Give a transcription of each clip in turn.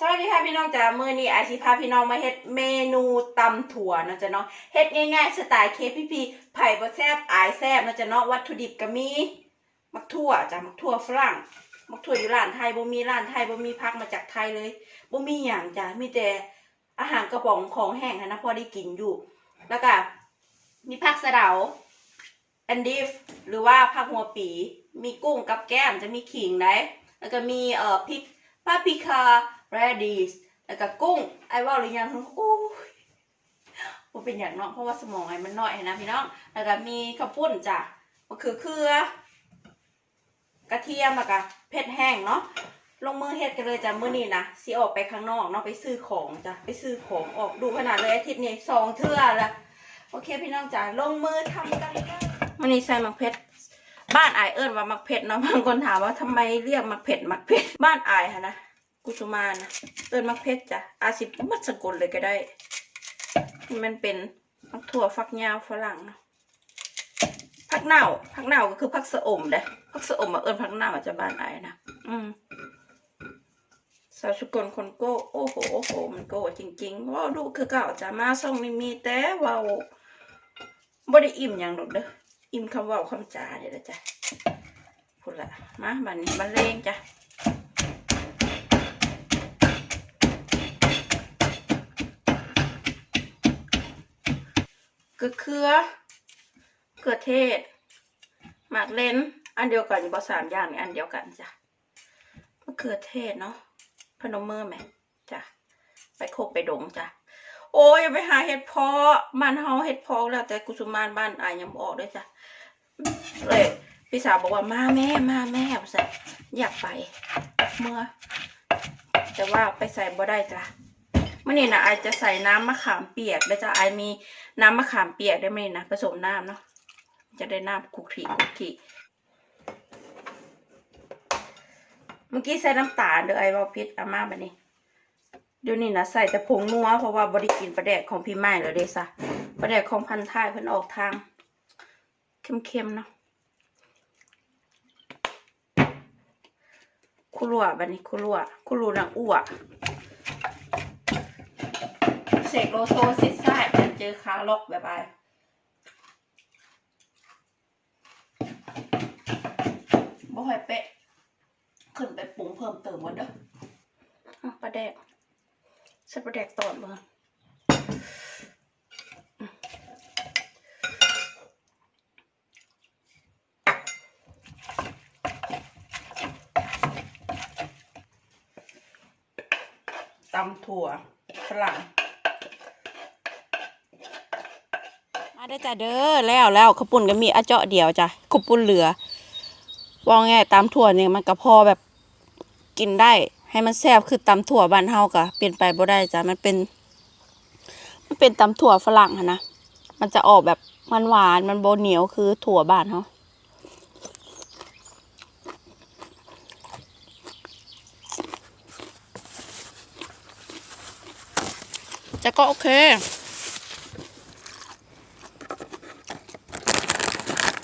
สวัสดีค่ะพี่น้องจ๋ามื้อนี้อาชิพาพี่น้องมาเฮ็ดเมนูตำถั่วเนาะจ๊ะเนาะเฮ็ดง่ายๆสไตล์เคพีพีไผ่บ่แซบอายแซบเนาะจ๊ะเนาะวัตถุดิบก็มีมักถั่วจ้ะมักถั่วฝรั่งมักถั่วอยู่ร้านไทยบ่มีร้านไทยบ่มีพักมาจากไทยเลยบ่มีหยังจ้ะมีแต่อาหารกระป๋องของแห้งนะพอได้กินอยู่ แล้วก็มีผักสะเดาแอนดิฟหรือว่าผักหัวปี มีกุ้งกับแก้มจะมีขิงได้แล้วก็มีเอ่อพริกปาปริคา radish แล้วก็กุ้ง ไอ้ว่าหรือยังโอ้ยบ่เป็นอย่างเนาะเพราะว่าสมองไอ้มันน้อยนะพี่น้อง แล้วก็มีข้าวปุ้นจ้ะมะเขือเคือกระเทียมแล้วก็เผ็ดแห้งเนาะ ลงมือเฮ็ดกันเลยจ้ะมื้อนี้นะสิออกไปข้างนอกเนาะไปซื้อของจ้ะไปซื้อของออกดูขนาดเลยอาทิตย์นี้สองเทื่อละโอเคพี่น้องจ้ะลงมือทำกันเลยมื้อนี้ใส่มักเผ็ดบ้านอายเอิ้นว่ามักเผ็ดเนาะบางคนถามว่าทำไมเรียกมักเผ็ดมักเผ็ดบ้านอายฮะนะ กุสุมานะเอิ้นมักเผ็ดจ้ะอาสิมัดสกุลเลยก็ได้ มันเป็นมักถั่วฟักยาวฝรั่งเนาะผักเน่าผักเน่าก็คือผักสะอมเด้ผักสะอมมาเอิ้นผักเน่าจะบ้านอายนะอืมสาวสกุลคนโก้โอ้โหโอ้โห มันโก้จริงๆว้าดูคือเก่าจ้ะมาส่งนี่มีแต่ว้าบ่ได้อิ่มหยังดอกเด้ออิ่มคำว่าคำจาเดี๋ยวนะจ้ะพูดละมาบันนี้บันเลงจ้ะ เกลือเคือเกลือเทศหมากเลนอันเดียวกันอยู่บ่สามอย่างนี่อันเดียวกันจ้ะมะเขือเทศเนาะพนมมือไหมจ้ะไปโคกไปดงจ้ะโอ้ยไปหาเห็ดพาะบ้านเฮาเห็ดพาะแล้วแต่กุสุมานบ้านอายยังบ่ออกด้วยจ้ะเลยพี่สาวบอกว่ามาแม่มาแม่ว่าซั่อยากไปเมื่อแต่ว่าไปใส่บ่ได้จ้ะ มื่อนี้นะไอจะใส่น้ำมะขามเปียกแล้วจะไอมีน้ำมะขามเปียกได้ไหมนะผสมน้ำเนาะจะได้น้ำคุกคีคุกคีเมื่อกี้ใส่น้ำตาลเด้อไอว่าพิษอาม่าบัดนี้เดี๋ยวนี้นะใส่แต่ผงนัวเพราะว่าบริกินปลาแดกของพี่ไม้แล้วเด้ซะปลาแดกของพันท้ายเพิ่นออกทาง เข้มๆเนาะคุรัวบัดนี้คุรัวคุรูนางอ้ว เสกโลโซซิดซ่ายมันเจอคาล็อกแบบไปบ่ค่อยเป๊ะ ขึ้นไปปรุงเพิ่มเติมหมดเด้ออะปลาแดกใส่ปลาแดกตอนเบอร์ตำถั่วฝรั่งมา ได้จ้ะเด้อแล้วแล้วข้าวปุ้นก็มีอะเจาะเดียวจ้ะข้าวปุ้นเหลือว่าไงตำถั่วเนี่ยมันก็พอแบบกินได้ ให้มันแซ่บคือตำถั่วบ้านเฮากะเปลี่ยนไปบ่ได้จ้ะมันเป็น มันเป็นตำถั่วฝรั่งะนะมันจะออกแบบมันหวานมันโบเหนียวคือถั่วบ้านเขาจะก็โอเค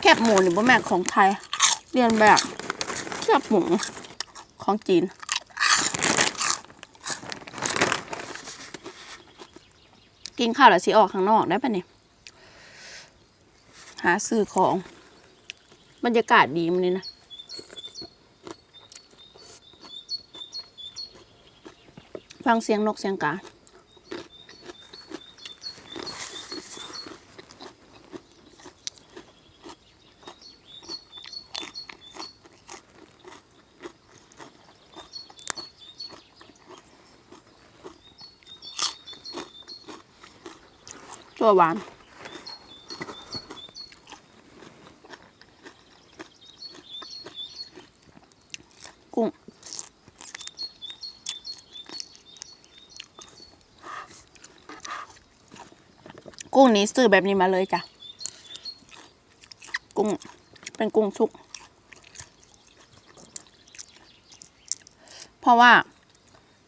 แคบหมูนี่บ่แม่ของไทย เรียนแบบแคบหมูของจีน กินข้าวแล้วสิออกข้างนอกได้ปะเนี่ยหาซื้อของบรรยากาศดีมันนี่นะฟังเสียงนกเสียงกา ตัวหวานกุ้งกุ้งนี้ซื้อแบบนี้มาเลยจ้ะ กุ้ง เป็นกุ้งสุก เพราะว่า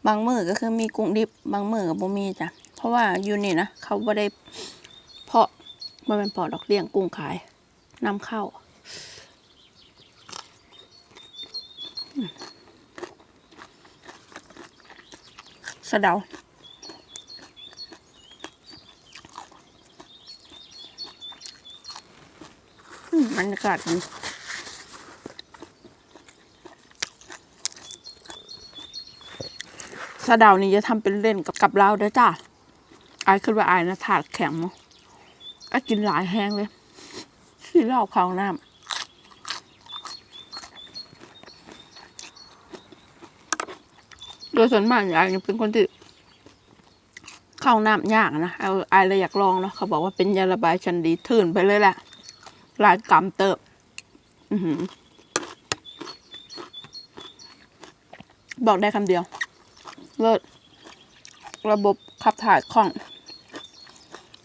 บางมือก็คือมีกุ้งดิบบางมือก็บ่มีจ้ะ เพราะว่าอยู่นี่นะเขาบ่ได้ เพาะมันเป็นเพาะดอกเลี้ยงกุ้งขายนำเข้า สะเดาอืมบรรยากาศดีสะเดานี่จะทำเป็นเล่นกับกับเราด้อจ้าอายขึ้นว่าอายนะถาดแข็งมั้งอา ยกินหลายแห้งเลยที่เหล่าข้าวน้ำโดยส่วนมากอายเนี่ยเป็นคนที่เข้าน้ำยากนะเอาอายเลยอยากลองเนาะเขาบอกว่าเป็นยาระบายชันดีทื่นไปเลยแหละหลายกำเติบบอกได้คำเดียว เลิศระบบขับถ่ายของ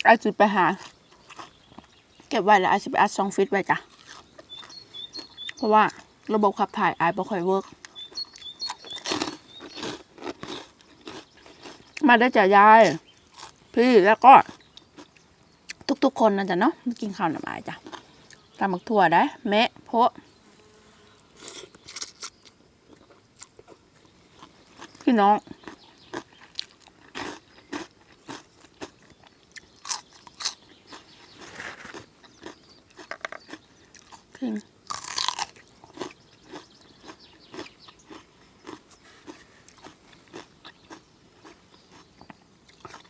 ไอจุดไปหา เก็บไว้แล้วไอจะไปอัดซองฟิตไว้จ้ะ เพราะว่าระบบขับถ่ายไอบ่ค่อยเวิร์กมาได้จ้ะยาย พี่แล้วก็ ทุกๆคนนะจ๊ะเนาะกินข้าวหน่อไม้จ้ะตำมักถั่วได้แมะโพะพี่น้อง พิง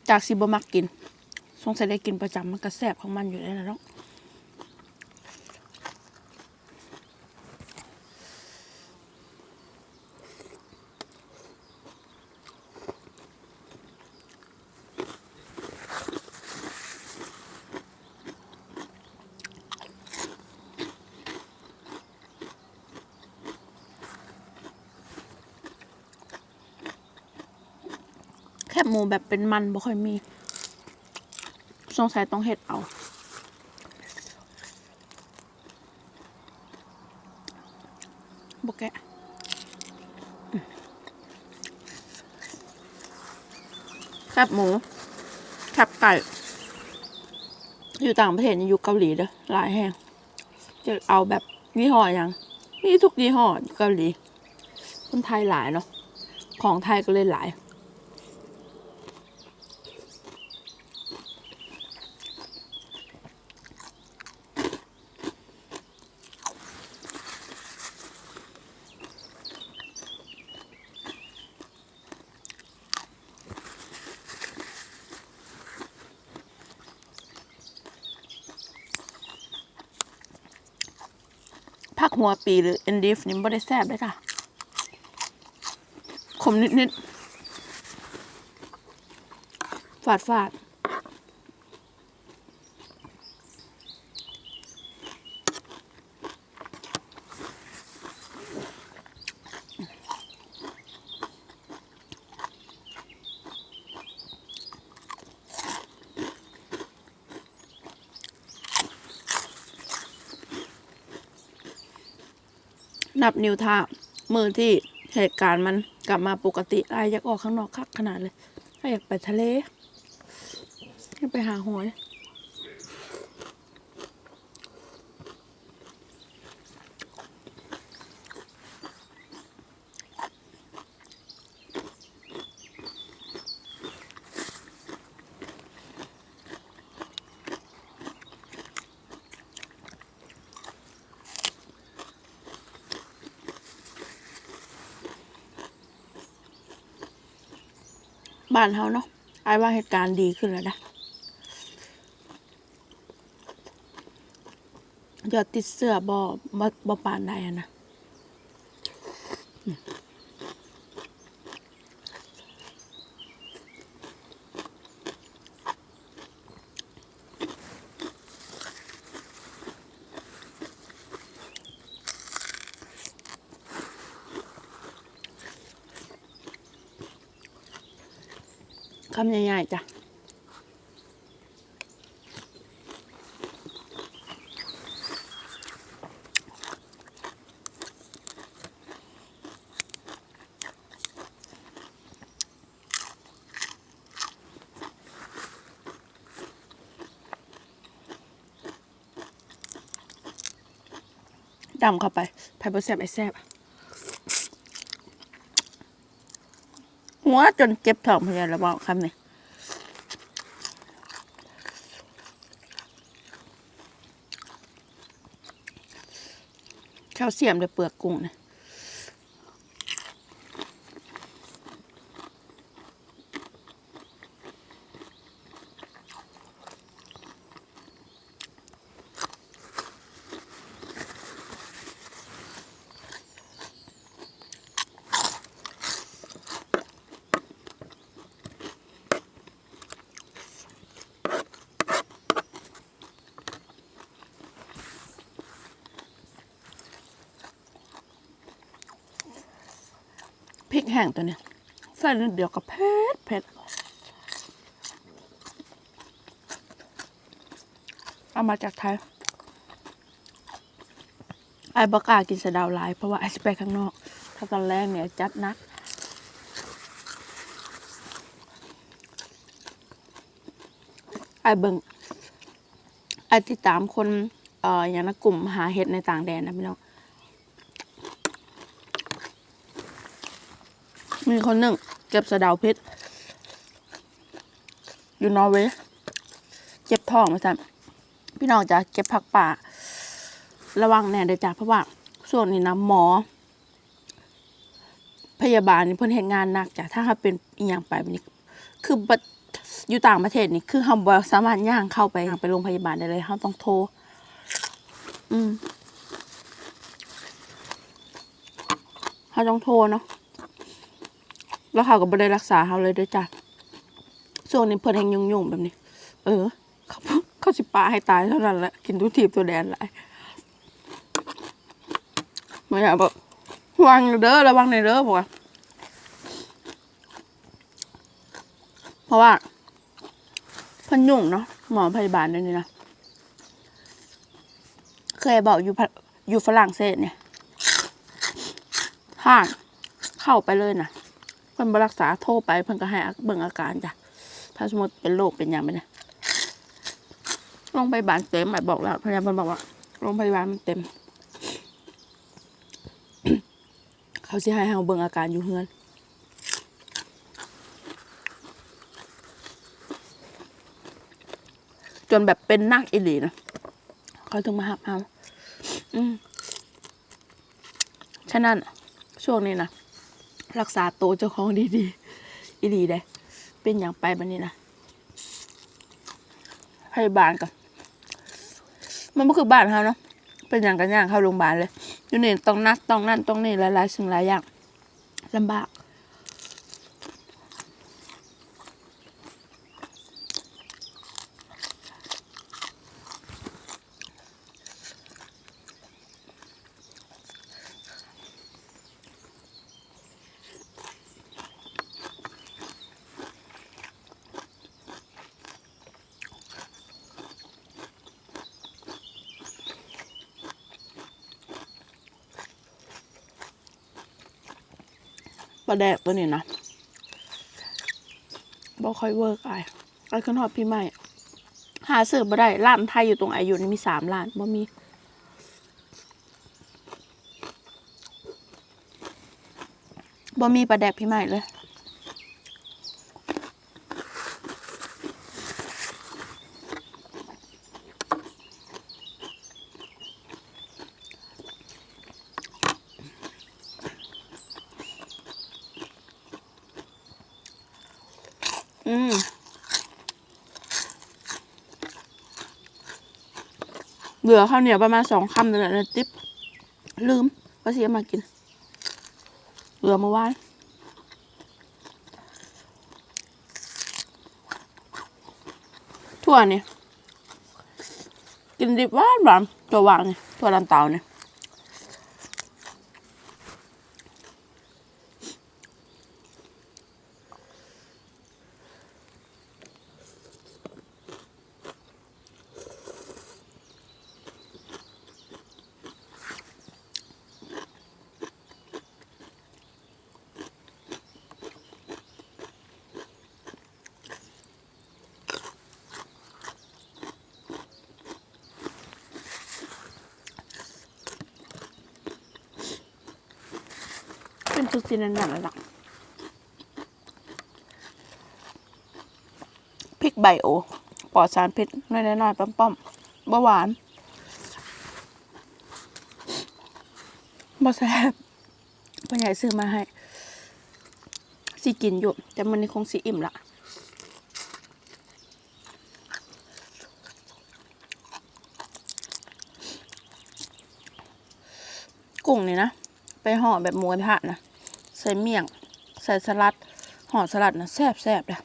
จากซิบมักกิน สงสัยได้กินประจำมันก็แสบของมันอยู่แล้วนะเนาะ บหมูแบบเป็นมันบ่ค่อยมี สงสัยต้องเห็ดเอาบกแกะแคบหมูแคบไก่ อยู่ต่างประเทศอยู่เกาหลีเด้อหลายแห่งจะเอาแบบยี่ห้ออย่างมีทุกยี่ห้อยเกาหลี คนไทยหลายเนาะของไทยก็เลยหลาย ผักหัวปีหรือเอนดิฟนี่ไม่ได้แซ่บเลยค่ะขมนิดๆ ฝาดฝาด นับนิ้วเท่ามือที่เหตุการณ์มันกลับมาปกติอายอยากออกข้างนอกคักขนาดเลยอยอยากไปทะเลอยากไปหาหอย บ้านเฮาเนาะไอ้ว่าเหตุการณ์ดีขึ้นแล้วนะยอดติดเสื้อบอบอบปานไดอะนะ คำใหญ่ๆจ้ะดำเข้าไปไผ่บดแซบไอแซบ หัวจนเจ็บท้องพยาระบอกคำนี้แคลเสียมในเปลือกกุ้งนะ แห้งตัวเนี้ยใส่นิดเดียวก็เผ็ดเผ็ดเอามาจากไทยไอ้บอกากินสะดาวหลาย เพราะว่าไอ้จะไปข้างนอก ถ้าตอนแรกเนี่ยจัดนัก ไอ้เบิงไอ้ติดตามคนเอ่ออย่างนักกลุ่มหาเห็ดในต่างแดนนะพี่น้อง มีคนหนึ่งเก็บสะดาวเพชรอยู่นอร์เวย์เจ็บท้องมาสั่นพี่น้องจะเก็บผักป่า ระวังแน่เด้อจ้ะเพราะว่าส่วนนี้นะหมอ พยาบาลนี่เพิ่นเฮ็ดงานหนักจ้ะถ้าเขาเป็นอีหยังไปแบบนี้ คืออยู่ต่างประเทศนี่คือเฮาบ่สามารถย่างเข้าไปไปโรงพยาบาลได้เลยเฮาต้องโทร อืมเฮาต้องโทรเนาะ แล้วเขาก็บ่ได้รักษาเขาเลยด้วยจ้ะช่วงนี้เพิ่นแหงยุ่งๆแบบนี้ เออ เขาเขาสิปาให้ตายเท่านั้นแหละกินทุกทีบตัวแดนหลายไม่อยากบอกระวังเด้อระวังในเด้อบอกว่าเพราะว่าเพิ่นยุ่งเนาะหมอพยาบาลเนี่ยนี่นะเคยบอกอยู่อยู่ฝรั่งเศสเนี่ยห้างเข้าไปเลยนะ เพิ่นบรักษาโทรไปเพิ่นก็ให้เบิ่งอาการจ้ะถ้าสมมติเป็นโรคเป็นอย่างไปนี่ยโรงพยาบาลเต็มหมายบอกแล้วพยาบาลบอกว่าโรงพยาบาลมันเต็ม เขาสิให้เฮาเบิ่งอาการอยู่เฮือนจนแบบเป็นนักอีหลีนะเขาถึงมาหับเฮาอืมฉะนั้นช่วงนี้นะ รักษาโตเจ้าของดีๆอีดีเด้เป็นอย่างไปบันนี้นะพยาบาลกันมันก็คือบ้านเขาเนาะเป็นอย่างกันอย่างเข้าโรงพยาบาลเลยอยู่นี่ต้องนัดต้องนั่นต้องนี่หลายๆสิ่งหลายอย่างลำบาก ลาแดกตัวนี้นะบ่ค่อยเวิร์กไอ้ไอ้ขึ้นหอบพี่ใหม่หาซื้อบ่ได้ร้านไทยอยู่ตรงอายุนี่มีสามร้านบ่มีบ่มีปลาแดกพี่ใหม่เลย ลือข้าวเหนียวประมาณสองคำนั่นแหละในติ๊บลืมว่าเสียมากิน เหลือมื่อวานถั่วเนี่ยกินดิบหวานหวานตัววางเนี่ยตัวลันเตาเนี่ย เป็นทุกสิ่งนั่นหละล่ะไบโอปลอดสารพิษน้อยๆป้อมๆบ่หวานบ่แซ่บพ่อใหญ่ซื้อมาให้สิกินอยู่ แต่มันนี่คงสิอิ่มละกุ้งนี่นะ ไปห่อแบบหมูกระทะนะ ใส่เมี่ยง ใส่สลัดห่อสลัดนะแซ่บแซ่บเลย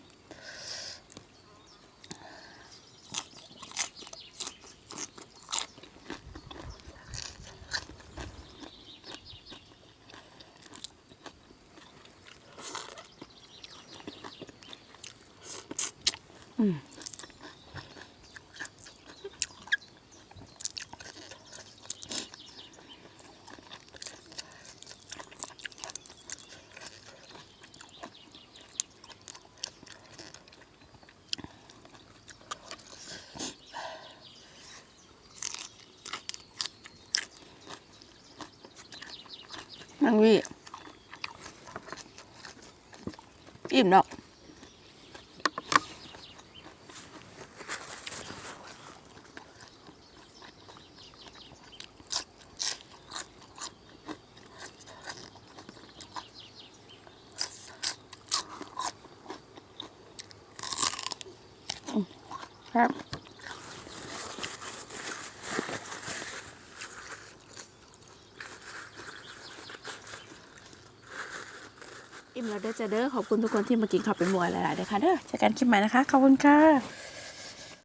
นังวิ อิ่มดอกอื แล้วเด้อจ้าเด้อขอบคุณทุกคนที่มากินข้าวเป็นมวยหลายๆเด้อค่ะเด้อเจอกันคลิปใหม่นะคะ ขอบคุณค่ะ